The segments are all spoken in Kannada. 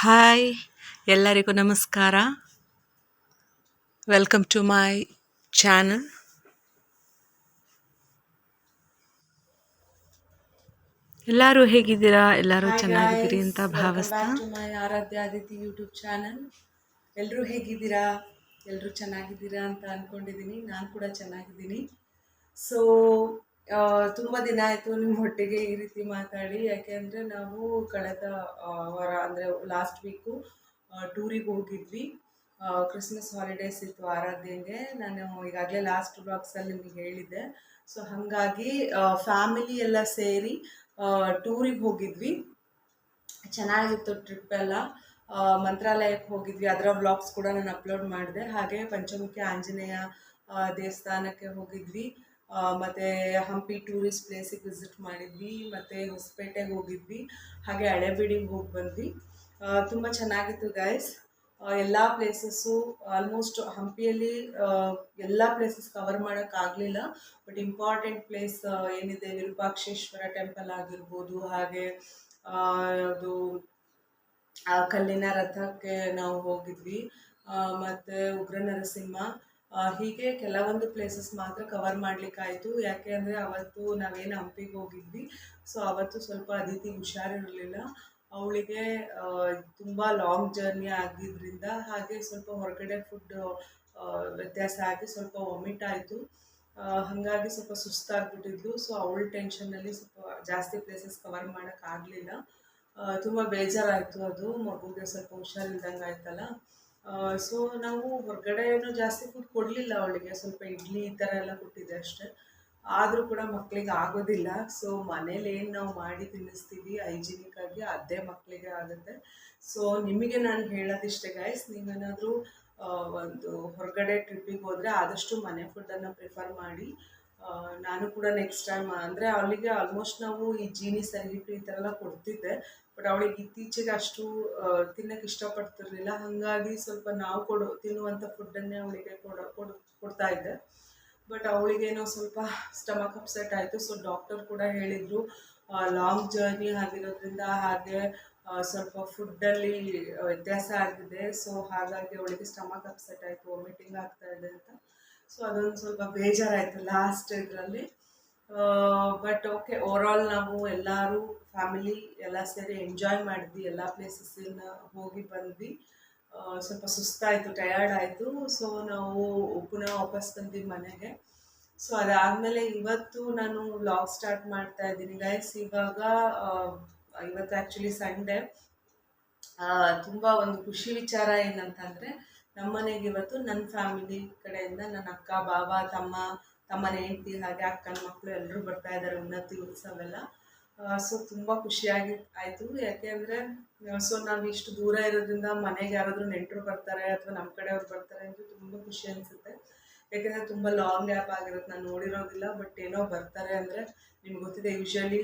ಹಾಯ್ ಎಲ್ಲರಿಗೂ ನಮಸ್ಕಾರ. ವೆಲ್ಕಮ್ ಟು ಮೈ ಚಾನಲ್ ಎಲ್ಲರೂ ಹೇಗಿದ್ದೀರಾ? ಎಲ್ಲರೂ ಚೆನ್ನಾಗಿದ್ದೀರಿ ಅಂತ ಭಾವಿಸ್ತಾ. My Aaradhya Aditi YouTube channel ಎಲ್ಲರೂ ಹೇಗಿದ್ದೀರಾ? ಎಲ್ಲರೂ ಚೆನ್ನಾಗಿದ್ದೀರಾ ಅಂತ ಅಂದ್ಕೊಂಡಿದ್ದೀನಿ ನಾನು ಕೂಡ ಚೆನ್ನಾಗಿದ್ದೀನಿ. ಸೊ ತುಂಬ ದಿನ ಆಯಿತು ನಿಮ್ಮ ಒಟ್ಟಿಗೆ ಈ ರೀತಿ ಮಾತಾಡಿ. ಯಾಕೆಂದರೆ ನಾವು ಕಳೆದ ವಾರ, ಅಂದರೆ ಲಾಸ್ಟ್ ವೀಕು ಟೂರಿಗೆ ಹೋಗಿದ್ವಿ. ಕ್ರಿಸ್ಮಸ್ ಹಾಲಿಡೇಸ್ ಇತ್ತು ಆರಾಧ್ಯಂಗೆ ನಾನು ಈಗಾಗಲೇ ಲಾಸ್ಟ್ ಬ್ಲಾಗ್ಸಲ್ಲಿ ನಿಮಗೆ ಹೇಳಿದ್ದೆ. ಸೊ ಹಾಗಾಗಿ ಫ್ಯಾಮಿಲಿ ಎಲ್ಲ ಸೇರಿ ಟೂರಿಗೆ ಹೋಗಿದ್ವಿ. ಚೆನ್ನಾಗಿತ್ತು ಟ್ರಿಪ್ ಎಲ್ಲ. ಮಂತ್ರಾಲಯಕ್ಕೆ ಹೋಗಿದ್ವಿ. ಅದರ ವ್ಲಾಗ್ಸ್ ಕೂಡ ನಾನು ಅಪ್ಲೋಡ್ ಮಾಡಿದೆ. ಹಾಗೆ ಪಂಚಮುಖಿ ಆಂಜನೇಯ ದೇವಸ್ಥಾನಕ್ಕೆ ಹೋಗಿದ್ವಿ. ಮತ್ತೆ ಹಂಪಿ ಟೂರಿಸ್ಟ್ ಪ್ಲೇಸಿಗೆ ವಿಸಿಟ್ ಮಾಡಿದ್ವಿ, ಮತ್ತು ಹೊಸಪೇಟೆಗೆ ಹೋಗಿದ್ವಿ, ಹಾಗೆ ಹಳೆಬೀಡಿಗೆ ಹೋಗಿ ಬಂದ್ವಿ. ತುಂಬ ಚೆನ್ನಾಗಿತ್ತು ಗೈಸ್ ಎಲ್ಲ ಪ್ಲೇಸಸ್ಸು ಆಲ್ಮೋಸ್ಟ್ ಹಂಪಿಯಲ್ಲಿ ಎಲ್ಲ ಪ್ಲೇಸಸ್ ಕವರ್ ಮಾಡೋಕ್ಕಾಗಲಿಲ್ಲ ಬಟ್ ಇಂಪಾರ್ಟೆಂಟ್ ಪ್ಲೇಸ್ ಏನಿದೆ, ವಿರೂಪಾಕ್ಷೇಶ್ವರ ಟೆಂಪಲ್ ಆಗಿರ್ಬೋದು, ಹಾಗೆ ಅದು ಕಲ್ಲಿನ ರಥಕ್ಕೆ ನಾವು ಹೋಗಿದ್ವಿ. ಮತ್ತು ಉಗ್ರ ನರಸಿಂಹ ಹೀಗೆ ಕೆಲವೊಂದು ಪ್ಲೇಸಸ್ ಮಾತ್ರ ಕವರ್ ಮಾಡ್ಲಿಕ್ಕಾಯಿತು. ಯಾಕೆ ಅಂದರೆ ಅವತ್ತು ನಾವೇನು ಹಂಪಿಗೆ ಹೋಗಿದ್ವಿ. ಸೊ ಅವತ್ತು ಸ್ವಲ್ಪ ಅದಿತಿ ಹುಷಾರಿರಲಿಲ್ಲ. ಅವಳಿಗೆ ತುಂಬ ಲಾಂಗ್ ಜರ್ನಿ ಆಗಿದ್ದರಿಂದ ಹಾಗೆ ಸ್ವಲ್ಪ ಹೊರಗಡೆ ಫುಡ್ ವ್ಯತ್ಯಾಸ ಆಗಿ ಸ್ವಲ್ಪ ವಾಮಿಟ್ ಆಯಿತು. ಹಾಗಾಗಿ ಸ್ವಲ್ಪ ಸುಸ್ತಾಗ್ಬಿಟ್ಟಿದ್ಲು. ಸೊ ಅವಳ ಟೆನ್ಷನ್ನಲ್ಲಿ ಸ್ವಲ್ಪ ಜಾಸ್ತಿ ಪ್ಲೇಸಸ್ ಕವರ್ ಮಾಡೋಕ್ಕಾಗಲಿಲ್ಲ ತುಂಬ ಬೇಜಾರಾಯಿತು ಅದು. ಮಗುಗೆ ಸ್ವಲ್ಪ ಹುಷಾರಿಲ್ದಂಗೆ ಆಯ್ತಲ್ಲ ಸೊ ನಾವು ಹೊರಗಡೆ ಏನು ಜಾಸ್ತಿ ಫುಡ್ ಕೊಡಲಿಲ್ಲ ಅವಳಿಗೆ. ಸ್ವಲ್ಪ ಇಡ್ಲಿ ಈ ಥರ ಎಲ್ಲ ಕೊಟ್ಟಿದ್ದೆ ಅಷ್ಟೇ. ಆದರೂ ಕೂಡ ಮಕ್ಕಳಿಗೆ ಆಗೋದಿಲ್ಲ. ಸೊ ಮನೇಲಿ ಏನು ನಾವು ಮಾಡಿ ತಿನ್ನಿಸ್ತೀವಿ ಹೈಜಿನಿಕ್ ಆಗಿ ಅದೇ ಮಕ್ಕಳಿಗೆ ಆಗುತ್ತೆ. ಸೊ ನಿಮಗೆ ನಾನು ಹೇಳೋದಿಷ್ಟೇ ಗಾಯ್ಸ್ ನೀವೇನಾದರೂ ಒಂದು ಹೊರಗಡೆ ಟ್ರಿಪ್ಪಿಗೆ ಹೋದರೆ ಆದಷ್ಟು ಮನೆ ಫುಡ್ಡನ್ನು ಪ್ರಿಫರ್ ಮಾಡಿ. ನಾನು ಕೂಡ ನೆಕ್ಸ್ಟ್ ಟೈಮ್ ಅಂದರೆ ಅವಳಿಗೆ ಆಲ್ಮೋಸ್ಟ್ ನಾವು ಈ ಜೀನಿ ಸರಿಹಿಟ್ಟು ಈ ಥರ ಎಲ್ಲ ಕೊಡ್ತಿದ್ದೆ. ಬಟ್ ಅವಳಿಗೆ ಇತ್ತೀಚೆಗೆ ಅಷ್ಟು ತಿನ್ನಕ್ಕೆ ಇಷ್ಟಪಡ್ತಿರ್ಲಿಲ್ಲ. ಹಾಗಾಗಿ ಸ್ವಲ್ಪ ನಾವು ಕೊಡೋ ತಿನ್ನುವಂಥ ಫುಡ್ಡನ್ನೇ ಅವಳಿಗೆ ಕೊಡೋ, ಕೊಡ್, ಕೊಡ್ತಾ ಇದ್ದೆ. ಬಟ್ ಅವಳಿಗೇನೋ ಸ್ವಲ್ಪ ಸ್ಟಮಕ್ ಅಪ್ಸೆಟ್ ಆಯಿತು. ಸೊ ಡಾಕ್ಟರ್ ಕೂಡ ಹೇಳಿದರು ಲಾಂಗ್ ಜರ್ನಿ ಆಗಿರೋದ್ರಿಂದ ಹಾಗೆ ಸ್ವಲ್ಪ ಫುಡ್ಡಲ್ಲಿ ವ್ಯತ್ಯಾಸ ಆಗಿದೆ. ಸೊ ಹಾಗಾಗಿ ಅವಳಿಗೆ ಸ್ಟಮಕ್ ಅಪ್ಸೆಟ್ ಆಯಿತು ವಾಮಿಟಿಂಗ್ ಆಗ್ತಾ ಇದೆ ಅಂತ. ಸೊ ಅದೊಂದು ಸ್ವಲ್ಪ ಬೇಜಾರಾಯಿತು ಲಾಸ್ಟ್ ಇದರಲ್ಲಿ. ಬಟ್ ಓಕೆ ಓವರಾಲ್ ನಾವು ಎಲ್ಲರೂ ಫ್ಯಾಮಿಲಿ ಎಲ್ಲ ಸೇರಿ ಎಂಜಾಯ್ ಮಾಡಿದ್ವಿ, ಎಲ್ಲ ಪ್ಲೇಸಸ್ಸಿನ ಹೋಗಿ ಬಂದ್ವಿ. ಸ್ವಲ್ಪ ಸುಸ್ತಾಯಿತು ಟಯರ್ಡ್ ಆಯಿತು. ಸೊ ನಾವು ಪುನಃ ವಾಪಸ್ ಬಂದ್ವಿ ಮನೆಗೆ. ಸೊ ಅದಾದಮೇಲೆ ಇವತ್ತು ನಾನು ವ್ಲಾಗ್ ಸ್ಟಾರ್ಟ್ ಮಾಡ್ತಾ ಇದ್ದೀನಿ. ಗೈಸ್ ಇವಾಗ ಇವತ್ತು ಆ್ಯಕ್ಚುಲಿ ಸಂಡೇ ತುಂಬ ಒಂದು ಖುಷಿ ವಿಚಾರ ಏನಂತಂದರೆ ನಮ್ಮ ಮನೆಗೆ ಇವತ್ತು ನನ್ನ ಫ್ಯಾಮಿಲಿ ಕಡೆಯಿಂದ ನನ್ನ ಅಕ್ಕ ಬಾಬಾ ತಮ್ಮ ತಮ್ಮನ ಹೆಂಡತಿ ಹಾಗೆ ಅಕ್ಕನ ಮಕ್ಕಳು ಎಲ್ಲರೂ ಬರ್ತಾ ಇದ್ದಾರೆ ಉನ್ನತಿ ಉತ್ಸವ ಎಲ್ಲ ಸೊ ತುಂಬ ಖುಷಿಯಾಗಿ ಆಯಿತು. ಯಾಕೆ ಅಂದರೆ ಸೊ ನಾವು ಇಷ್ಟು ದೂರ ಇರೋದ್ರಿಂದ ಮನೆಗೆ ಯಾರಾದರೂ ನೆಂಟರು ಬರ್ತಾರೆ ಅಥವಾ ನಮ್ಮ ಕಡೆಯವ್ರು ಬರ್ತಾರೆ ಅಂದರೆ ತುಂಬ ಖುಷಿ ಅನಿಸುತ್ತೆ. ಯಾಕೆಂದರೆ ತುಂಬ ಲಾಂಗ್ ಗ್ಯಾಪ್ ಆಗಿರುತ್ತೆ. ನಾನು ನೋಡಿರೋದಿಲ್ಲ ಬಟ್ ಏನೋ ಬರ್ತಾರೆ ಅಂದರೆ ನಿಮ್ಗೆ ಗೊತ್ತಿದೆ ಯೂಶ್ವಲಿ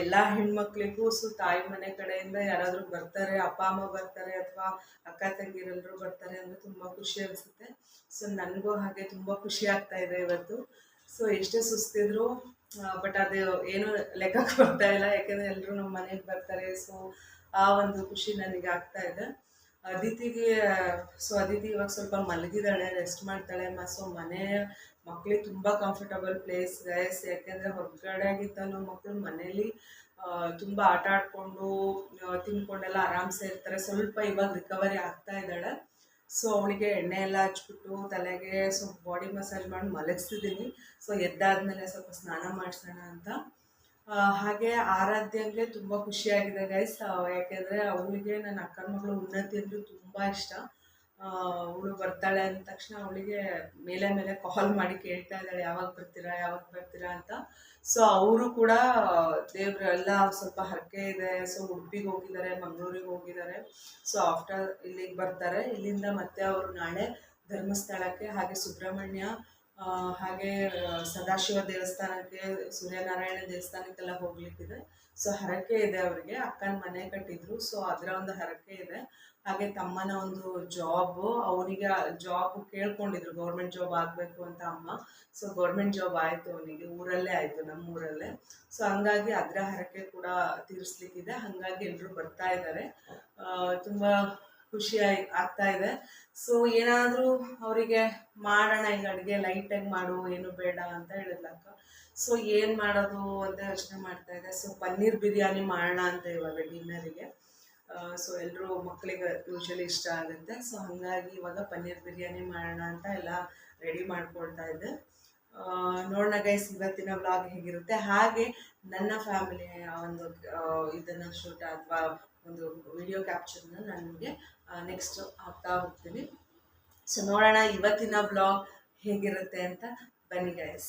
ಎಲ್ಲ ಹೆಣ್ಮಕ್ಳಿಗೂ ಸೊ ತಾಯಿ ಮನೆ ಕಡೆಯಿಂದ ಯಾರಾದರೂ ಬರ್ತಾರೆ, ಅಪ್ಪ, ಅಮ್ಮ ಬರ್ತಾರೆ ಅಥವಾ ಅಕ್ಕ ತಂಗಿರೆಲ್ಲರೂ ಬರ್ತಾರೆ ಅಂದರೆ ತುಂಬ ಖುಷಿ ಅನಿಸುತ್ತೆ. ಸೊ ನನಗೂ ಹಾಗೆ ತುಂಬ ಖುಷಿ ಆಗ್ತಾ ಇದೆ ಇವತ್ತು. ಸೊ ಎಷ್ಟೇ ಸುಸ್ತಿದ್ರು ಬಟ್ ಅದು ಏನು ಲೆಕ್ಕಕ್ಕೆ ಬರ್ತಾ ಇಲ್ಲ, ಯಾಕಂದ್ರೆ ಎಲ್ಲರೂ ನಮ್ಮ ಮನೆಗೆ ಬರ್ತಾರೆ. ಸೊ ಆ ಒಂದು ಖುಷಿ ನನಗೆ ಆಗ್ತಾ ಇದೆ. ಅದಿತಿಗೆ ಸೊ ಅದಿತಿ ಇವಾಗ ಸ್ವಲ್ಪ ಮಲಗಿದಾಳೆ ರೆಸ್ಟ್ ಮಾಡ್ತಾಳೆ. ಮ, ಸೊ ಮನೆ ಮಕ್ಕಳಿಗೆ ತುಂಬ ಕಂಫರ್ಟಬಲ್ ಪ್ಲೇಸ್ ಗೈಸ್ ಯಾಕೆಂದರೆ ಹೊರಗಡೆಗಿಂತನೂ ಮಕ್ಕಳು ಮನೇಲಿ ತುಂಬ ಆಟ ಆಡಿಕೊಂಡು ತಿನ್ಕೊಂಡೆಲ್ಲ ಆರಾಮ್ಸೆ ಇರ್ತಾರೆ. ಸ್ವಲ್ಪ ಇವಾಗ ರಿಕವರಿ ಆಗ್ತಾ ಇದ್ದಾಳೆ. ಸೊ ಅವಳಿಗೆ ಎಣ್ಣೆ ಎಲ್ಲ ಹಚ್ಬಿಟ್ಟು ತಲೆಗೆ ಸ್ವಲ್ಪ ಬಾಡಿ ಮಸಾಜ್ ಮಾಡಿ ಮಲಗಿಸ್ತಿದ್ದೀನಿ ಸೊ ಎದ್ದಾದ್ಮೇಲೆ ಸ್ವಲ್ಪ ಸ್ನಾನ ಮಾಡಿಸೋಣ ಅಂತ. ಹಾಗೆ ಹಾಗೆ ಆರಾಧ್ಯಂಗೆ ತುಂಬ ಖುಷಿಯಾಗಿದೆ ಗೈಸ್ ಯಾಕೆಂದರೆ ಅವಳಿಗೆ ನನ್ನ ಅಕ್ಕನ ಮಗಳು ಉನ್ನತಿ ಅಂದರೆ ತುಂಬ ಇಷ್ಟ. ಅವಳು ಬರ್ತಾಳೆ ಅಂದ ತಕ್ಷಣ ಅವಳಿಗೆ ಮೇಲೆ ಮೇಲೆ ಕಾಲ್ ಮಾಡಿ ಕೇಳ್ತಾ ಇದ್ದಾಳೆ, ಯಾವಾಗ ಬರ್ತೀರಾ ಯಾವಾಗ ಬರ್ತೀರಾ ಅಂತ. ಸೊ ಅವರು ಕೂಡ, ದೇವ್ರ ಎಲ್ಲ ಸ್ವಲ್ಪ ಹರಕೆ ಇದೆ. ಸೊ ಉಡುಪಿಗೆ ಹೋಗಿದ್ದಾರೆ, ಮಂಗಳೂರಿಗೆ ಹೋಗಿದ್ದಾರೆ. ಸೊ ಆಫ್ಟರ್ ಇಲ್ಲಿಗೆ ಬರ್ತಾರೆ. ಇಲ್ಲಿಂದ ಮತ್ತೆ ಅವರು ನಾಳೆ ಧರ್ಮಸ್ಥಳಕ್ಕೆ, ಹಾಗೆ ಸುಬ್ರಹ್ಮಣ್ಯ ಹಾಗೆ ಸದಾಶಿವ ದೇವಸ್ಥಾನಕ್ಕೆ, ಸೂರ್ಯನಾರಾಯಣ ದೇವಸ್ಥಾನಕ್ಕೆಲ್ಲ ಹೋಗ್ಲಿಕ್ಕಿದೆ. ಸೊ ಹರಕೆ ಇದೆ ಅವರಿಗೆ. ಅಕ್ಕನ ಮನೆ ಕಟ್ಟಿದ್ರು. ಸೊ ಅದರ ಒಂದು ಹರಕೆ ಇದೆ. ಹಾಗೆ ತಮ್ಮನ ಒಂದು ಜಾಬ್ ಅವನಿಗೆ ಜಾಬ್ ಕೇಳ್ಕೊಂಡಿದ್ರು ಗೌರ್ಮೆಂಟ್ ಜಾಬ್ ಆಗಬೇಕು ಅಂತ ಅಮ್ಮ. ಸೊ ಗೌರ್ಮೆಂಟ್ ಜಾಬ್ ಆಯಿತು ಅವನಿಗೆ, ಊರಲ್ಲೇ ಆಯಿತು ನಮ್ಮ ಊರಲ್ಲೇ ಸೊ ಹಂಗಾಗಿ ಅದರ ಹರಕೆ ಕೂಡ ತೀರಿಸ್ಲಿಕ್ಕಿದೆ. ಹಾಗಾಗಿ ಎಲ್ಲರೂ ಬರ್ತಾ ಇದ್ದಾರೆ ತುಂಬ ಖುಷಿ ಆಗ್ತಾ ಇದೆ. ಸೊ ಏನಾದರೂ ಅವರಿಗೆ ಮಾಡೋಣ, ಈಗ ಅಡುಗೆ ಲೈಟಾಗಿ ಮಾಡು, ಏನು ಬೇಡ ಅಂತ ಹೇಳಿದ್ಲಕ್ಕ. ಸೊ ಏನು ಮಾಡೋದು ಅಂತ ಯೋಚನೆ ಮಾಡ್ತಾ ಇದೆ. ಸೊ ಪನ್ನೀರ್ ಬಿರಿಯಾನಿ ಮಾಡೋಣ ಅಂತ ಇವಾಗ ಡಿನ್ನರಿಗೆ ಸೊ ಎಲ್ಲರೂ ಮಕ್ಕಳಿಗೆ ಯೂಶಲಿ ಇಷ್ಟ ಆಗುತ್ತೆ. ಸೊ ಹಾಗಾಗಿ ಇವಾಗ ಪನ್ನೀರ್ ಬಿರಿಯಾನಿ ಮಾಡೋಣ ಅಂತ ಎಲ್ಲ ರೆಡಿ ಮಾಡ್ಕೊಳ್ತಾ ಇದ್ದೆ. ನೋಡೋಣ ಗೈಸ್ ಇವತ್ತಿನ ವ್ಲಾಗ್ ಹೇಗಿರುತ್ತೆ. ಹಾಗೆ ನನ್ನ ಫ್ಯಾಮಿಲಿ ಒಂದು ಇದನ್ನ ಶೂಟ್ ಅಥವಾ ಒಂದು ವಿಡಿಯೋ ಕ್ಯಾಪ್ಚರ್ನ ನಾನು ನಿಮಗೆ ನೆಕ್ಸ್ಟ್ ಹಾಕ್ತಾ ಹೋಗ್ತೀನಿ. ಸೊ ನೋಡೋಣ ಇವತ್ತಿನ ವ್ಲಾಗ್ ಹೇಗಿರುತ್ತೆ ಅಂತ. ಬನ್ನಿ ಗೈಸ್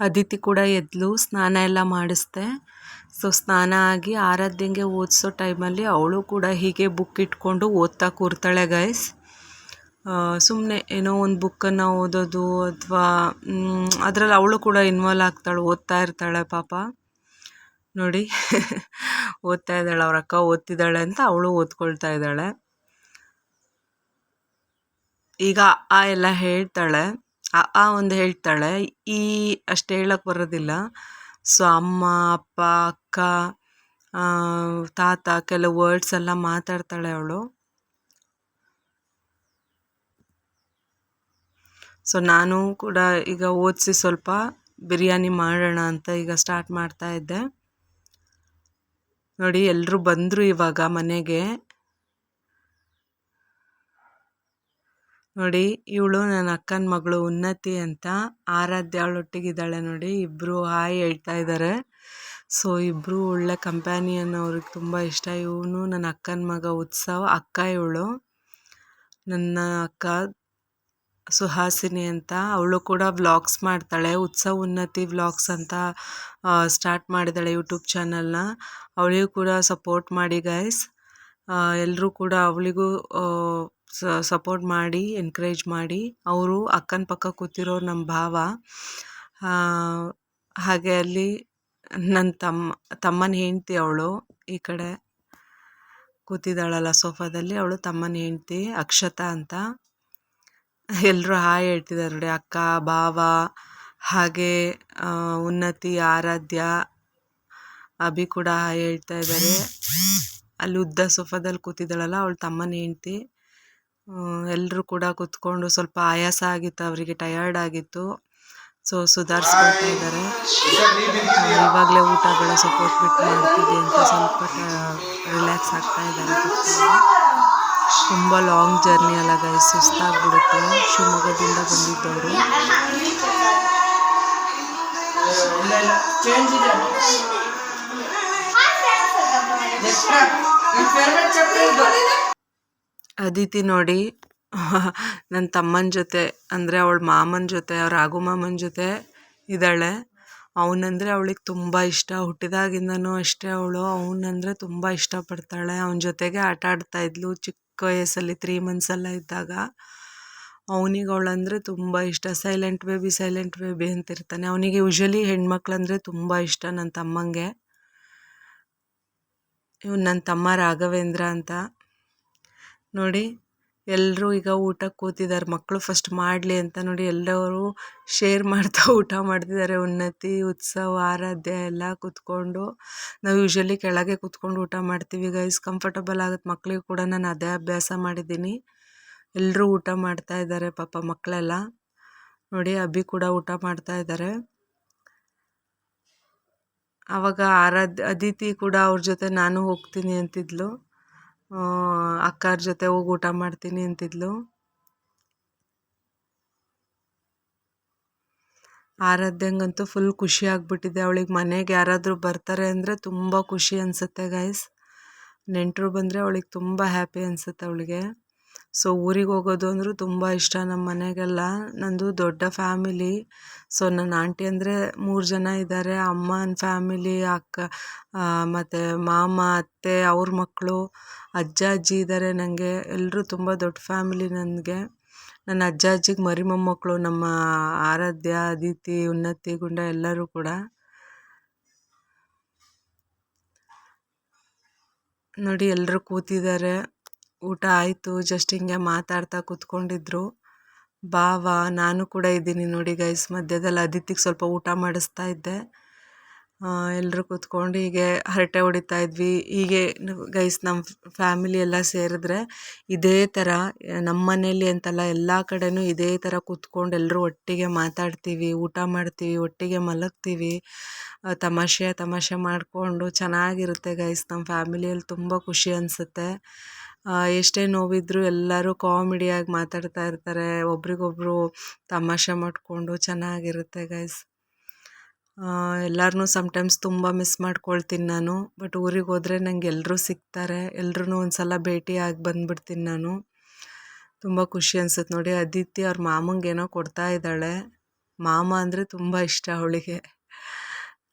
ಅದಿತಿ ಕೂಡ ಎದ್ಲು, ಸ್ನಾನ ಎಲ್ಲ ಮಾಡಿಸ್ದೆ. ಸೊ ಸ್ನಾನ ಆಗಿ ಆರಾಧ್ಯಂಗೆ ಓದಿಸೋ ಟೈಮಲ್ಲಿ ಅವಳು ಕೂಡ ಹೀಗೆ ಬುಕ್ ಇಟ್ಕೊಂಡು ಓದ್ತಾ ಕೂರ್ತಾಳೆ ಗೈಸ್ ಸುಮ್ಮನೆ ಏನೋ ಒಂದು ಬುಕ್ಕನ್ನು ಓದೋದು ಅಥವಾ ಅದರಲ್ಲಿ ಅವಳು ಕೂಡ ಇನ್ವಾಲ್ವ್ ಆಗ್ತಾಳೆ, ಓದ್ತಾ ಇರ್ತಾಳೆ ಪಾಪ. ನೋಡಿ, ಓದ್ತಾ ಇದ್ದಾಳೆ, ಅವ್ರ ಅಕ್ಕ ಓದ್ತಿದ್ದಾಳೆ ಅಂತ ಅವಳು ಓದ್ಕೊಳ್ತಾ ಇದ್ದಾಳೆ. ಈಗ ಆ ಎಲ್ಲ ಹೇಳ್ತಾಳೆ ಆ ಒಂದು ಹೇಳ್ತಾಳೆ. ಈ ಅಷ್ಟು ಹೇಳಕ್ಕೆ ಬರೋದಿಲ್ಲ. ಸೊ, ಅಮ್ಮ, ಅಪ್ಪ, ಅಕ್ಕ ತಾತ ಕೆಲವು ವರ್ಡ್ಸ್ ಎಲ್ಲ ಮಾತಾಡ್ತಾಳೆ ಅವಳು. ಸೊ, ನಾನು ಕೂಡ ಈಗ ಓದಿಸಿ ಸ್ವಲ್ಪ ಬಿರಿಯಾನಿ ಮಾಡೋಣ ಅಂತ ಈಗ ಸ್ಟಾರ್ಟ್ ಮಾಡ್ತಾ ಇದ್ದೆ. ನೋಡಿ ಎಲ್ಲರೂ ಬಂದರು ಇವಾಗ ಮನೆಗೆ. ನೋಡಿ, ಇವಳು ನನ್ನ ಅಕ್ಕನ ಮಗಳು ಉನ್ನತಿ ಅಂತ ಆರಾಧ್ಯ ಅವಳೊಟ್ಟಿಗಿದ್ದಾಳೆ ನೋಡಿ. ಇಬ್ಬರು ಹಾಯ್ ಹೇಳ್ತಾ ಇದ್ದಾರೆ ಸೊ ಇಬ್ಬರು ಒಳ್ಳೆ ಕಂಪ್ಯಾನಿಯನ್ ಅವ್ರಿಗೆ ತುಂಬ ಇಷ್ಟ. ಇವನು ನನ್ನ ಅಕ್ಕನ ಮಗ ಉತ್ಸವ, ಅಕ್ಕ ಇವಳು. ನನ್ನ ಅಕ್ಕ ಸುಹಾಸಿನಿ ಅಂತ. ಅವಳು ಕೂಡ ವ್ಲಾಗ್ಸ್ ಮಾಡ್ತಾಳೆ. ಉತ್ಸವ ಉನ್ನತಿ ವ್ಲಾಗ್ಸ್ ಅಂತ ಸ್ಟಾರ್ಟ್ ಮಾಡಿದ್ದಾಳೆ ಯೂಟ್ಯೂಬ್ ಚಾನಲ್ನ ಅವಳಿಗೂ ಕೂಡ ಸಪೋರ್ಟ್ ಮಾಡಿ ಗೈಸ್ ಎಲ್ಲರೂ ಕೂಡ ಅವಳಿಗೂ ಸಪೋರ್ಟ್ ಮಾಡಿ ಎನ್ಕರೇಜ್ ಮಾಡಿ, ಅವರು ಅಕ್ಕನ ಪಕ್ಕ ಕೂತಿರೋರು ನಮ್ಮ ಭಾವ ಹಾಗೆ ಅಲ್ಲಿ ನನ್ನ ತಮ್ಮ ತಮ್ಮನ ಹೆಂಡ್ತಿ ಅವಳು ಈ ಕಡೆ ಕೂತಿದ್ದಾಳಲ್ಲ ಸೋಫಾದಲ್ಲಿ, ಅವಳು ತಮ್ಮನ ಹೆಂಡ್ತಿ ಅಕ್ಷತಾ ಅಂತ. ಎಲ್ಲರೂ ಹಾಯ್ ಹೇಳ್ತಿದ್ದಾರೆ ನೋಡಿ, ಅಕ್ಕ, ಭಾವ, ಹಾಗೆ ಉನ್ನತಿ, ಆರಾಧ್ಯ, ಅಭಿ ಕೂಡ ಹಾಯ್ ಹೇಳ್ತಾ ಇದ್ದಾರೆ. ಅಲ್ಲಿ ಉದ್ದ ಸೋಫಾದಲ್ಲಿ ಕೂತಿದ್ದಾಳಲ್ಲ ಅವಳು ತಮ್ಮನ ಹೆಂಡ್ತಿ. ಎಲ್ಲರೂ ಕೂಡ ಕೂತ್ಕೊಂಡು ಸ್ವಲ್ಪ ಆಯಾಸ ಆಗಿತ್ತು, ಅವರಿಗೆ ಟಯರ್ಡ್ ಆಗಿತ್ತು. ಸೊ ಸುಧಾರಿಸ್ಕೊಳ್ತಾ ಇದ್ದಾರೆ. ಇವಾಗಲೇ ಊಟಗಳ ಹೊತ್ತು ಬಿಟ್ಟು ಮಾಡ್ತಿದ್ದೆ ಅಂತ ಸ್ವಲ್ಪ ರಿಲ್ಯಾಕ್ಸ್ ಆಗ್ತಾ ಇದ್ದಾರೆ ತುಂಬ ಲಾಂಗ್ ಜರ್ನಿ ಅಲ್ಲ ಗೈಸ್ ಸುಸ್ತಾಗ್ಬಿಡುತ್ತೆ. ಶಿವಮೊಗ್ಗದಿಂದ ಬಂದಿದ್ದವರು. ಅದಿತಿ ನೋಡಿ ನನ್ನ ತಮ್ಮನ ಜೊತೆ, ಅಂದರೆ ಅವಳ ಮಾಮನ ಜೊತೆ ಅವ್ರ ಆಗು ಮಾಮನ ಜೊತೆ ಇದ್ದಾಳೆ. ಅವನಂದರೆ ಅವಳಿಗೆ ತುಂಬ ಇಷ್ಟ. ಹುಟ್ಟಿದಾಗಿಂದನೂ ಅಷ್ಟೇ ಅವಳು. ಅವನಂದರೆ ತುಂಬ ಇಷ್ಟಪಡ್ತಾಳೆ. ಅವನ ಜೊತೆಗೆ ಆಟ ಆಡ್ತಾ ಇದ್ಲು ಚಿಕ್ಕ ವಯಸ್ಸಲ್ಲಿ ತ್ರೀ ಮಂತ್ಸ್ ಎಲ್ಲ ಇದ್ದಾಗ. ಅವನಿಗೆ ಅವಳಂದರೆ ತುಂಬ ಇಷ್ಟ. ಸೈಲೆಂಟ್ ಬೇಬಿ ಸೈಲೆಂಟ್ ಬೇಬಿ ಅಂತಿರ್ತಾನೆ. ಅವನಿಗೆ ಯೂಶ್ವಲಿ ಹೆಣ್ಮಕ್ಳಂದರೆ ತುಂಬ ಇಷ್ಟ ನನ್ನ ತಮ್ಮಂಗೆ. ಇವ್ನು ನನ್ನ ತಮ್ಮ ರಾಘವೇಂದ್ರ ಅಂತ. ನೋಡಿ ಎಲ್ಲರೂ ಈಗ ಊಟಕ್ಕೆ ಕೂತಿದ್ದಾರೆ. ಮಕ್ಕಳು ಫಸ್ಟ್ ಮಾಡಲಿ ಅಂತ ನೋಡಿ ಎಲ್ಲರೂ ಶೇರ್ ಮಾಡ್ತಾ ಊಟ ಮಾಡ್ತಿದ್ದಾರೆ. ಉನ್ನತಿ, ಉತ್ಸವ, ಆರಾಧ್ಯ ಎಲ್ಲ ಕೂತ್ಕೊಂಡು. ನಾವು ಯೂಶ್ವಲಿ ಕೆಳಗೆ ಕೂತ್ಕೊಂಡು ಊಟ ಮಾಡ್ತೀವಿ ಗೈಸ್ ಕಂಫರ್ಟಬಲ್ ಆಗುತ್ತೆ ಮಕ್ಕಳಿಗೆ ಕೂಡ ನಾನು ಅದೇ ಅಭ್ಯಾಸ ಮಾಡಿದ್ದೀನಿ. ಎಲ್ಲರೂ ಊಟ ಮಾಡ್ತಾ ಇದ್ದಾರೆ ಪಾಪ ಮಕ್ಕಳೆಲ್ಲ ನೋಡಿ ಅಬ್ಬಿ ಕೂಡ ಊಟ ಮಾಡ್ತಾ ಇದ್ದಾರೆ. ಆವಾಗ ಆರಾಧ್ಯ, ಅದಿತಿ ಕೂಡ ಅವ್ರ ಜೊತೆ ನಾನು ಹೋಗ್ತೀನಿ ಅಂತಿದ್ಲು. ಅಕ್ಕಾರ ಜೊತೆ ಹೋಗಿ ಊಟ ಮಾಡ್ತೀನಿ ಅಂತಿದ್ಲು. ಆರಾಧ್ಯಂಗಂತೂ ಫುಲ್ ಖುಷಿ ಆಗಿಬಿಟ್ಟಿದೆ. ಅವಳಿಗೆ ಮನೆಗೆ ಯಾರಾದರೂ ಬರ್ತಾರೆ ಅಂದರೆ ತುಂಬ ಖುಷಿ ಅನಿಸುತ್ತೆ ಗೈಸ್ ನೆಂಟರು ಬಂದರೆ ಅವಳಿಗೆ ತುಂಬ ಹ್ಯಾಪಿ ಅನಿಸುತ್ತೆ ಅವಳಿಗೆ. ಸೊ ಊರಿಗೆ ಹೋಗೋದು ಅಂದರೂ ತುಂಬ ಇಷ್ಟ ನಮ್ಮ ಮನೆಗೆಲ್ಲ. ನಂದು ದೊಡ್ಡ ಫ್ಯಾಮಿಲಿ. ಸೊ ನನ್ನ ಆಂಟಿ ಅಂದರೆ ಮೂರು ಜನ ಇದ್ದಾರೆ. ಅಮ್ಮನ ಫ್ಯಾಮಿಲಿ, ಅಕ್ಕ ಮತ್ತು ಮಾಮ, ಅತ್ತೆ, ಅವ್ರ ಮಕ್ಕಳು ಅಜ್ಜ, ಅಜ್ಜಿ ಇದ್ದಾರೆ ನನಗೆ ಎಲ್ಲರೂ ತುಂಬ ದೊಡ್ಡ ಫ್ಯಾಮಿಲಿ ನನಗೆ. ನನ್ನ ಅಜ್ಜ, ಅಜ್ಜಿಗೆ ಮರಿ ಮೊಮ್ಮಕ್ಕಳು ನಮ್ಮ ಆರಾಧ್ಯ, ಅದಿತಿ, ಉನ್ನತಿ, ಗುಂಡ ಎಲ್ಲರೂ ಕೂಡ. ನೋಡಿ ಎಲ್ಲರೂ ಕೂತಿದ್ದಾರೆ. ಊಟ ಆಯಿತು ಜಸ್ಟ್ ಹಿಂಗೆ ಮಾತಾಡ್ತಾ ಕೂತ್ಕೊಂಡಿದ್ರು. ಭಾವ, ನಾನು ಕೂಡ ಇದ್ದೀನಿ ನೋಡಿ ಗೈಸ್ ಮಧ್ಯದಲ್ಲಿ ಅದಿತಿಗೆ ಸ್ವಲ್ಪ ಊಟ ಮಾಡಿಸ್ತಾ ಇದ್ದೆ. ಎಲ್ಲರೂ ಕೂತ್ಕೊಂಡು ಹೀಗೆ ಹರಟೆ ಹೊಡಿತಾ ಇದ್ವಿ. ಹೀಗೆ ಗೈಸ್ ನಮ್ಮ ಫ್ಯಾಮಿಲಿ ಎಲ್ಲ ಸೇರಿದ್ರೆ ಇದೇ ಥರ ನಮ್ಮ ಮನೇಲಿ ಅಂತಲ್ಲ ಎಲ್ಲ ಕಡೆಯೂ ಇದೇ ಥರ ಕೂತ್ಕೊಂಡು ಎಲ್ಲರೂ ಒಟ್ಟಿಗೆ ಮಾತಾಡ್ತೀವಿ, ಊಟ ಮಾಡ್ತೀವಿ, ಒಟ್ಟಿಗೆ ಮಲಗ್ತೀವಿ. ತಮಾಷೆ ತಮಾಷೆ ಮಾಡಿಕೊಂಡು ಚೆನ್ನಾಗಿರುತ್ತೆ ಗೈಸ್ ನಮ್ಮ ಫ್ಯಾಮಿಲಿಯಲ್ಲಿ ತುಂಬ ಖುಷಿ ಅನಿಸುತ್ತೆ. ಎಷ್ಟೇ ನೋವಿದ್ರೂ ಎಲ್ಲರೂ ಕಾಮಿಡಿಯಾಗಿ ಮಾತಾಡ್ತಾ ಇರ್ತಾರೆ, ಒಬ್ರಿಗೊಬ್ರು ತಮಾಷೆ ಮಾಡಿಕೊಂಡು ಚೆನ್ನಾಗಿರುತ್ತೆ ಗೈಸ್ ಎಲ್ಲರನ್ನೂ ಸಮ್ಟೈಮ್ಸ್ ತುಂಬ ಮಿಸ್ ಮಾಡ್ಕೊಳ್ತೀನಿ ನಾನು. ಬಟ್ ಊರಿಗೆ ಹೋದರೆ ನಂಗೆ ಎಲ್ಲರೂ ಸಿಗ್ತಾರೆ. ಎಲ್ರೂ ಒಂದು ಸಲ ಭೇಟಿಯಾಗಿ ಬಂದುಬಿಡ್ತೀನಿ ನಾನು. ತುಂಬ ಖುಷಿ ಅನ್ಸುತ್ತೆ ನೋಡಿ. ಅದಿತಿ ಅವ್ರ ಮಾಮಂಗೆ ಏನೋ ಕೊಡ್ತಾ ಇದ್ದಾಳೆ. ಮಾಮ ಅಂದರೆ ತುಂಬ ಇಷ್ಟ ಅವಳಿಗೆ.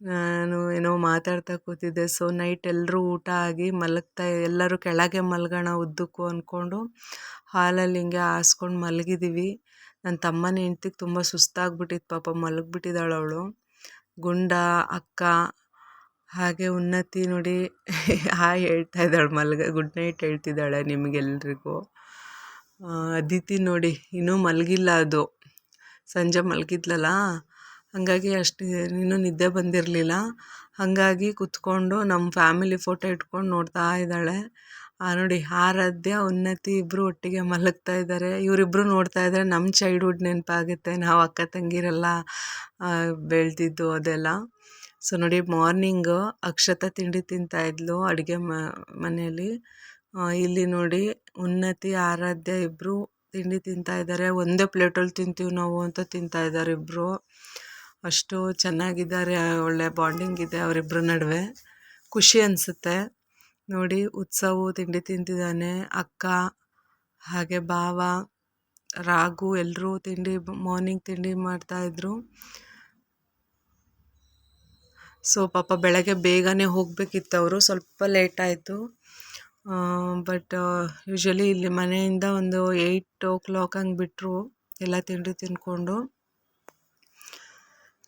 ನಾನು ಏನೋ ಮಾತಾಡ್ತಾ ಕೂತಿದ್ದೆ. ಸೊ ನೈಟ್ ಎಲ್ಲರೂ ಊಟ ಆಗಿ ಮಲಗ್ತಾ, ಎಲ್ಲರೂ ಕೆಳಗೆ ಮಲಗೋಣ ಉದ್ದಕ್ಕೂ ಅಂದ್ಕೊಂಡು ಹಾಲಲ್ಲಿ ಹಿಂಗೆ ಹಾಸ್ಕೊಂಡು ಮಲಗಿದ್ದೀವಿ ನನ್ನ ತಮ್ಮನ ಹೆಂಡ್ತಿಗೆ ತುಂಬ ಸುಸ್ತಾಗ್ಬಿಟ್ಟಿತ್ತು ಪಾಪ. ಮಲಗಿಬಿಟ್ಟಿದ್ದಾಳೆ ಅವಳು. ಗುಂಡ, ಅಕ್ಕ, ಹಾಗೆ ಉನ್ನತಿ ನೋಡಿ ಹಾಯ್ ಹೇಳ್ತಾ ಇದ್ದಾಳೆ, ಮಲ್ಗ ಗುಡ್ ನೈಟ್ ಹೇಳ್ತಿದ್ದಾಳೆ ನಿಮಗೆಲ್ರಿಗೂ. ಅದಿತಿ ನೋಡಿ, ಇನ್ನೂ ಮಲಗಿಲ್ಲ ಅದು. ಸಂಜೆ ಮಲಗಿದ್ಲಲ್ಲ, ಹಾಗಾಗಿ ಅಷ್ಟು ಇನ್ನೂ ನಿದ್ದೆ ಬಂದಿರಲಿಲ್ಲ. ಹಾಗಾಗಿ ಕುತ್ಕೊಂಡು ನಮ್ಮ ಫ್ಯಾಮಿಲಿ ಫೋಟೋ ಇಟ್ಕೊಂಡು ನೋಡ್ತಾ ಇದ್ದಾಳೆ. ನೋಡಿ ಆರಾಧ್ಯ ಉನ್ನತಿ ಇಬ್ಬರು ಒಟ್ಟಿಗೆ ಮಲಗ್ತಾ ಇದ್ದಾರೆ ಇವರಿಬ್ಬರು ನೋಡ್ತಾ ಇದ್ದಾರೆ ನಮ್ಮ ಚೈಲ್ಡ್ಹುಡ್ ನೆನಪಾಗುತ್ತೆ. ನಾವು ಅಕ್ಕ ತಂಗಿರೆಲ್ಲ ಬೆಳೆದಿದ್ದು ಅದೆಲ್ಲ. ಸೊ ನೋಡಿ ಮಾರ್ನಿಂಗು ಅಕ್ಷತ ತಿಂಡಿ ತಿಂತಾ ಇದ್ಲು ಅಡುಗೆ ಮನೆಯಲ್ಲಿ. ಇಲ್ಲಿ ನೋಡಿ, ಉನ್ನತಿ ಆರಾಧ್ಯ ಇಬ್ಬರು ತಿಂಡಿ ತಿಂತಾ ಇದ್ದಾರೆ ಒಂದೇ ಪ್ಲೇಟಲ್ಲಿ ತಿಂತೀವಿ ನಾವು ಅಂತ ತಿಂತಾ ಇದ್ದಾರೆ ಇಬ್ಬರು ಅಷ್ಟು ಚೆನ್ನಾಗಿದ್ದಾರೆ, ಒಳ್ಳೆ ಬಾಂಡಿಂಗ್ ಇದೆ ಅವರಿಬ್ಬರ ನಡುವೆ. ಖುಷಿ ಅನಿಸುತ್ತೆ. ನೋಡಿ ಉತ್ಸವು ತಿಂಡಿ ತಿಂತಿದ್ದಾನೆ. ಅಕ್ಕ ಹಾಗೆ ಭಾವ ರಾಗು ಎಲ್ಲರೂ ತಿಂಡಿ ಮಾರ್ನಿಂಗ್ ತಿಂಡಿ ಮಾಡ್ತಾಯಿದ್ರು ಸೊ ಪಾಪ ಬೆಳಗ್ಗೆ ಬೇಗನೆ ಹೋಗಬೇಕಿತ್ತು ಅವರು ಸ್ವಲ್ಪ ಲೇಟ್ ಆಯಿತು. ಬಟ್ ಯೂಶ್ವಲಿ ಇಲ್ಲಿ ಮನೆಯಿಂದ ಒಂದು ಏಯ್ಟ್ ಓ ಕ್ಲಾಕ್ ಹಂಗೆ ಬಿಟ್ಟರು ಎಲ್ಲ ತಿಂಡಿ ತಿಂದ್ಕೊಂಡು.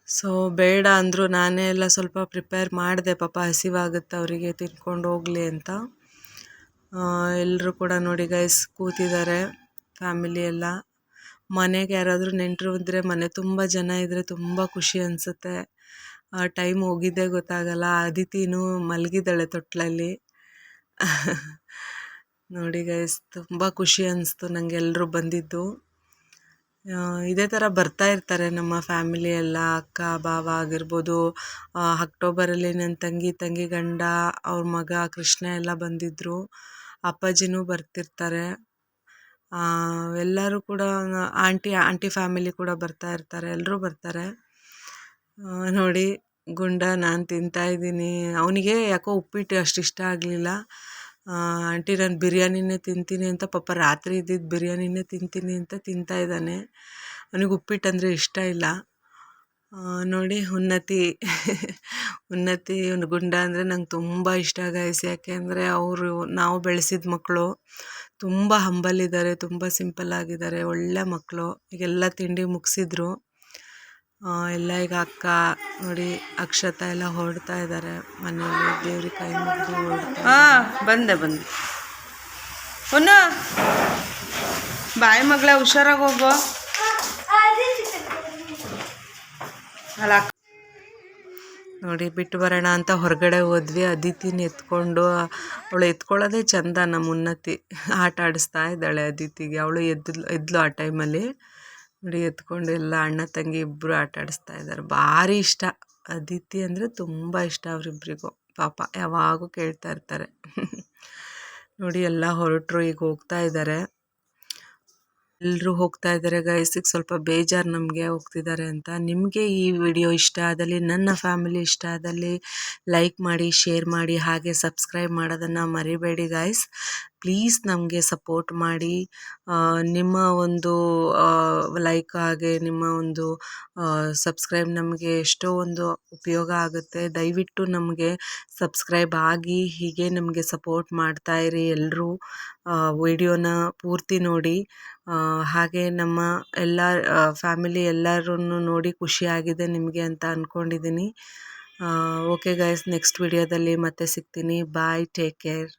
ಸೊ ಬೇಡ ಅಂದರು ನಾನೇ ಎಲ್ಲ ಸ್ವಲ್ಪ ಪ್ರಿಪೇರ್ ಮಾಡಿದೆ. ಪಾಪ ಹಸಿವಾಗುತ್ತೆ ಅವರಿಗೆ, ತಿನ್ಕೊಂಡು ಹೋಗಲಿ ಅಂತ. ಎಲ್ಲರೂ ಕೂಡ ನೋಡಿ ಗೈಸ್ ಕೂತಿದ್ದಾರೆ ಫ್ಯಾಮಿಲಿ ಎಲ್ಲ. ಮನೆಗೆ ಯಾರಾದರೂ ನೆಂಟರು ಇದ್ದರೆ ಮನೆ ತುಂಬ ಜನ ಇದ್ದರೆ ತುಂಬ ಖುಷಿ ಅನಿಸುತ್ತೆ. ಟೈಮ್ ಹೋಗಿದ್ದೇ ಗೊತ್ತಾಗಲ್ಲ. ಅದಿತಿನೂ ಮಲಗಿದ್ದಾಳೆ ತೊಟ್ಲಲ್ಲಿ. ನೋಡಿ ಗೈಸ್ ತುಂಬ ಖುಷಿ ಅನಿಸ್ತು ನನಗೆ ಎಲ್ಲರೂ ಬಂದಿದ್ದು. ಇದೇ ಥರ ಬರ್ತಾ ಇರ್ತಾರೆ ನಮ್ಮ ಫ್ಯಾಮಿಲಿ ಎಲ್ಲ, ಅಕ್ಕ ಭಾವ ಆಗಿರ್ಬೋದು. ಹಕ್ಟೋಬರಲ್ಲಿ ನನ್ನ ತಂಗಿ ತಂಗಿ ಗಂಡ, ಅವ್ರ ಮಗ ಕೃಷ್ಣ ಎಲ್ಲ ಬಂದಿದ್ದರು ಅಪ್ಪಾಜಿನೂ ಬರ್ತಿರ್ತಾರೆ. ಎಲ್ಲರೂ ಕೂಡ ಆಂಟಿ ಆಂಟಿ ಫ್ಯಾಮಿಲಿ ಕೂಡ ಬರ್ತಾ ಇರ್ತಾರೆ. ಎಲ್ಲರೂ ಬರ್ತಾರೆ. ನೋಡಿ, ಗುಂಡ ನಾನು ತಿಂತಾ ಇದ್ದೀನಿ. ಅವನಿಗೆ ಯಾಕೋ ಉಪ್ಪಿಟ್ಟು ಅಷ್ಟು ಇಷ್ಟ ಆಗಲಿಲ್ಲ. ಆಂಟಿ, ನಾನು ಬಿರಿಯಾನಿನೇ ತಿಂತೀನಿ ಅಂತ ಪಾಪ ರಾತ್ರಿ ಇದ್ದಿದ್ದು ಬಿರಿಯಾನಿನೇ ತಿಂತೀನಿ ಅಂತ ತಿಂತಾ ಇದ್ದಾನೆ. ಅವ್ನಿಗೆ ಉಪ್ಪಿಟ್ಟು ಅಂದರೆ ಇಷ್ಟ ಇಲ್ಲ. ನೋಡಿ ಉನ್ನತಿ. ಉನ್ನತಿ ಒಂದು ಗುಂಡ ಅಂದರೆ ನಂಗೆ ತುಂಬ ಇಷ್ಟ ಗಾಯ್ಸ್ ಯಾಕೆಂದರೆ ಅವರು, ನಾವು ಬೆಳೆಸಿದ ಮಕ್ಕಳು ತುಂಬ ಹಂಬಲ್ ಇದ್ದಾರೆ ತುಂಬ ಸಿಂಪಲ್ ಆಗಿದ್ದಾರೆ ಒಳ್ಳೆ ಮಕ್ಕಳು ಈಗೆಲ್ಲ ತಿಂಡಿ ಮುಗಿಸಿದ್ರು. ಎಲ್ಲ ಈಗ ಅಕ್ಕ ನೋಡಿ ಅಕ್ಷತ ಎಲ್ಲ ಹೊರಡ್ತಾ ಇದ್ದಾರೆ ಮನೆಯಲ್ಲಿ ದೇವ್ರಿಗೆ ಕೈ ಮುಗಿದು ಹೊರಡ್ತಾ ಬಂದೆ ಬಂದೆ. ಹೊನ್ನ ಬಾಯಿ ಮಗಳ ಹುಷಾರಾಗಿ ಹೋಗೋ. ಅಲ್ಲ ನೋಡಿ ಬಿಟ್ಟು ಬರೋಣ ಅಂತ ಹೊರಗಡೆ ಹೋದ್ವಿ ಅದಿತಿನ ಎತ್ಕೊಂಡು ಅವಳು ಎತ್ಕೊಳ್ಳೋದೇ ಚಂದ ನಮ್ಮ ಉನ್ನತಿ. ಆಟ ಆಡಿಸ್ತಾ ಇದ್ದಾಳೆ ಅದಿತಿಗೆ. ಅವಳು ಎದ್ದು ಎದ್ಲು ಆ ಟೈಮಲ್ಲಿ ನೋಡಿ ಎತ್ಕೊಂಡು ಎಲ್ಲ ಅಣ್ಣ ತಂಗಿ ಇಬ್ಬರು ಆಟ ಆಡಿಸ್ತಾ ಇದ್ದಾರೆ. ಭಾರಿ ಇಷ್ಟ. ಅದಿತಿ ಅಂದರೆ ತುಂಬ ಇಷ್ಟ ಅವರಿಬ್ಬರಿಗೂ ಪಾಪ ಯಾವಾಗೂ ಕೇಳ್ತಾ ಇರ್ತಾರೆ. ನೋಡಿ ಎಲ್ಲ ಹೊರಟರು, ಈಗ ಹೋಗ್ತಾ ಇದ್ದಾರೆ. ಎಲ್ಲರೂ ಹೋಗ್ತಾ ಇದ್ದಾರೆ ಗೈಸಿಗೆ ಸ್ವಲ್ಪ ಬೇಜಾರು ನಮಗೆ ಹೋಗ್ತಿದ್ದಾರೆ ಅಂತ. ನಿಮಗೆ ಈ ವಿಡಿಯೋ ಇಷ್ಟ ಆದಲ್ಲಿ, ನನ್ನ ಫ್ಯಾಮಿಲಿ ಇಷ್ಟ ಆದಲ್ಲಿ ಲೈಕ್ ಮಾಡಿ ಶೇರ್ ಮಾಡಿ, ಹಾಗೆ ಸಬ್ಸ್ಕ್ರೈಬ್ ಮಾಡೋದನ್ನು ಮರಿಬೇಡಿ ಗಾಯ್ಸ್ ಪ್ಲೀಸ್ ನಮಗೆ ಸಪೋರ್ಟ್ ಮಾಡಿ ನಿಮ್ಮ ಒಂದು ಲೈಕ್ ಹಾಗೆ ನಿಮ್ಮ ಒಂದು ಸಬ್ಸ್ಕ್ರೈಬ್ ನಮಗೆ ಎಷ್ಟೋ ಒಂದು ಉಪಯೋಗ ಆಗುತ್ತೆ. ದಯವಿಟ್ಟು ನಮಗೆ ಸಬ್ಸ್ಕ್ರೈಬ್ ಆಗಿ ಹೀಗೆ ನಮಗೆ ಸಪೋರ್ಟ್ ಮಾಡ್ತಾಯಿರಿ ಎಲ್ಲರೂ ವಿಡಿಯೋನ ಪೂರ್ತಿ ನೋಡಿ. ಹಾಗೆ ನಮ್ಮ ಎಲ್ಲ ಫ್ಯಾಮಿಲಿ ಎಲ್ಲರೂ ನೋಡಿ ಖುಷಿಯಾಗಿದೆ ನಿಮಗೆ ಅಂತ ಅಂದ್ಕೊಂಡಿದ್ದೀನಿ ಓಕೆ ಗೈಸ್ ನೆಕ್ಸ್ಟ್ ವಿಡಿಯೋದಲ್ಲಿ ಮತ್ತೆ ಸಿಗ್ತೀನಿ. Bye take care